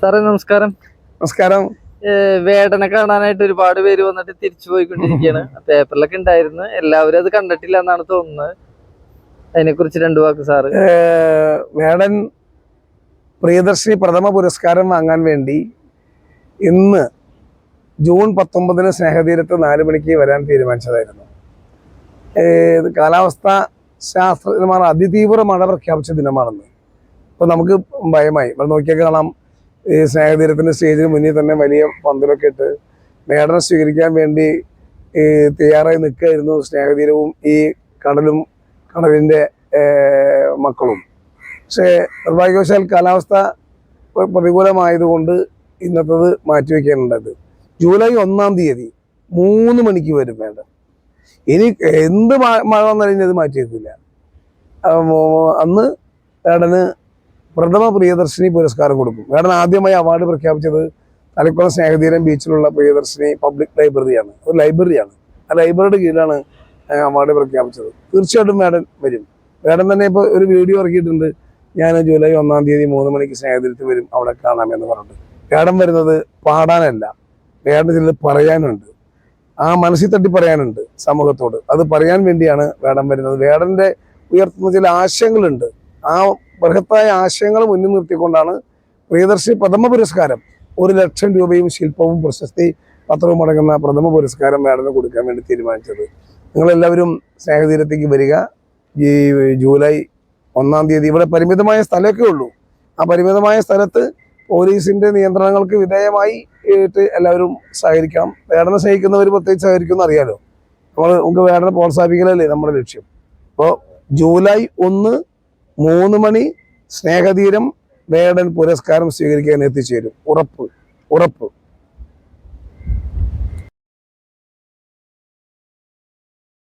സാറേ നമസ്കാരം. നമസ്കാരം. വേടനെ കാണാനായിട്ട് ഒരുപാട് പേര് വന്നിട്ട് തിരിച്ചു പോയിക്കൊണ്ടിരിക്കുകയാണ്. പേപ്പറിലൊക്കെ ഉണ്ടായിരുന്നു. എല്ലാവരും അത് കണ്ടിട്ടില്ല എന്നാണ് തോന്നുന്നത്. അതിനെ കുറിച്ച് രണ്ടു വാക്ക് സാറ്. വേടൻ പ്രിയദർശിനി പ്രഥമ പുരസ്കാരം വാങ്ങാൻ വേണ്ടി ഇന്ന് ജൂൺ പത്തൊമ്പതിന് സ്നേഹതീരത്ത് നാല് മണിക്ക് വരാൻ തീരുമാനിച്ചതായിരുന്നു. കാലാവസ്ഥ ശാസ്ത്രജ്ഞന്മാർ അതിതീവ്ര മഴ പ്രഖ്യാപിച്ച ദിനമാണെന്ന്. അപ്പോൾ നമുക്ക് ഭയമായി. ഇവിടെ നോക്കിയാൽ കാണാം. ഈ സ്നേഹതീരത്തിന്റെ സ്റ്റേജിന് മുന്നിൽ തന്നെ വലിയ പന്തലൊക്കെ ഇട്ട് വേടനെ സ്വീകരിക്കാൻ വേണ്ടി ഈ തയ്യാറായി നിൽക്കുകയായിരുന്നു സ്നേഹതീരവും ഈ കടലും കടലിന്റെ മക്കളും. പക്ഷേ നിർഭാഗ്യവശാൽ കാലാവസ്ഥ പ്ര- പ്രതികൂലമായതുകൊണ്ട് ഇന്നത്തത് മാറ്റിവെക്കാനുണ്ടത് ജൂലൈ ഒന്നാം തീയതി മൂന്ന് മണിക്ക് വരും വേണ്ട ഇനി എന്ത് മഴ വന്നാലും ഇനി അത് മാറ്റി വയ്ക്കില്ല അന്ന് വേടന് പ്രഥമ പ്രിയദർശിനി പുരസ്കാരം കൊടുക്കും. കാരണം ആദ്യമായി അവാർഡ് പ്രഖ്യാപിച്ചത് തലക്കുളം സ്നേഹതീരം ബീച്ചിലുള്ള പ്രിയദർശിനി പബ്ലിക് ലൈബ്രറിയാണ് ഒരു ലൈബ്രറിയാണ് ആ ലൈബ്രറിയുടെ കീഴിലാണ് അവാർഡ് പ്രഖ്യാപിച്ചത്. തീർച്ചയായിട്ടും മാഡം വരും. മാഡം തന്നെ ഇപ്പോൾ ഒരു വീഡിയോ ഇറക്കിയിട്ടുണ്ട്. ഞാൻ ജൂലൈ ഒന്നാം തീയതി മൂന്ന് മണിക്ക് സ്നേഹതീരത്ത് വരും അവിടെ കാണാമെന്ന് പറഞ്ഞിട്ട്. മേഡം വരുന്നത് പാടാനല്ല. മേഡം ചിലത് പറയാനുണ്ട്. ആ മനസ്സിൽ തട്ടി പറയാനുണ്ട് സമൂഹത്തോട്. അത് പറയാൻ വേണ്ടിയാണ് വേടം വരുന്നത്. വേടന്റെ ഉയർത്തുന്ന ചില ആശയങ്ങളുണ്ട് ആ ബൃഹത്തായ ആശയങ്ങൾ മുന്നിൽ നിർത്തിക്കൊണ്ടാണ് പ്രിയദർശി പ്രഥമ പുരസ്കാരം ഒരു ലക്ഷം രൂപയും ശില്പവും പ്രശസ്തി പത്രവും അടങ്ങുന്ന പ്രഥമ പുരസ്കാരം മാഡത്തിന് കൊടുക്കാൻ വേണ്ടി തീരുമാനിച്ചത്. നിങ്ങളെല്ലാവരും സ്നേഹതീരത്തേക്ക് വരിക. ഈ ജൂലൈ ഒന്നാം തീയതി ഇവിടെ പരിമിതമായ സ്ഥലമൊക്കെ ഉള്ളൂ. ആ പരിമിതമായ സ്ഥലത്ത് പോലീസിന്റെ നിയന്ത്രണങ്ങൾക്ക് വിധേയമായി എല്ലാവരും സഹകരിക്കണം. വേടനെ സ്നേഹിക്കുന്നവർ പ്രത്യേകിച്ച് സഹകരിക്കുമെന്ന് അറിയാലോ. നമ്മൾ നമുക്ക് വേടനെ പ്രോത്സാഹിപ്പിക്കലല്ലേ നമ്മുടെ ലക്ഷ്യം. അപ്പോൾ ജൂലൈ ഒന്ന് മൂന്ന് മണി സ്നേഹതീരം വേടൻ പുരസ്കാരം സ്വീകരിക്കാൻ എത്തിച്ചേരും. ഉറപ്പ് ഉറപ്പ്.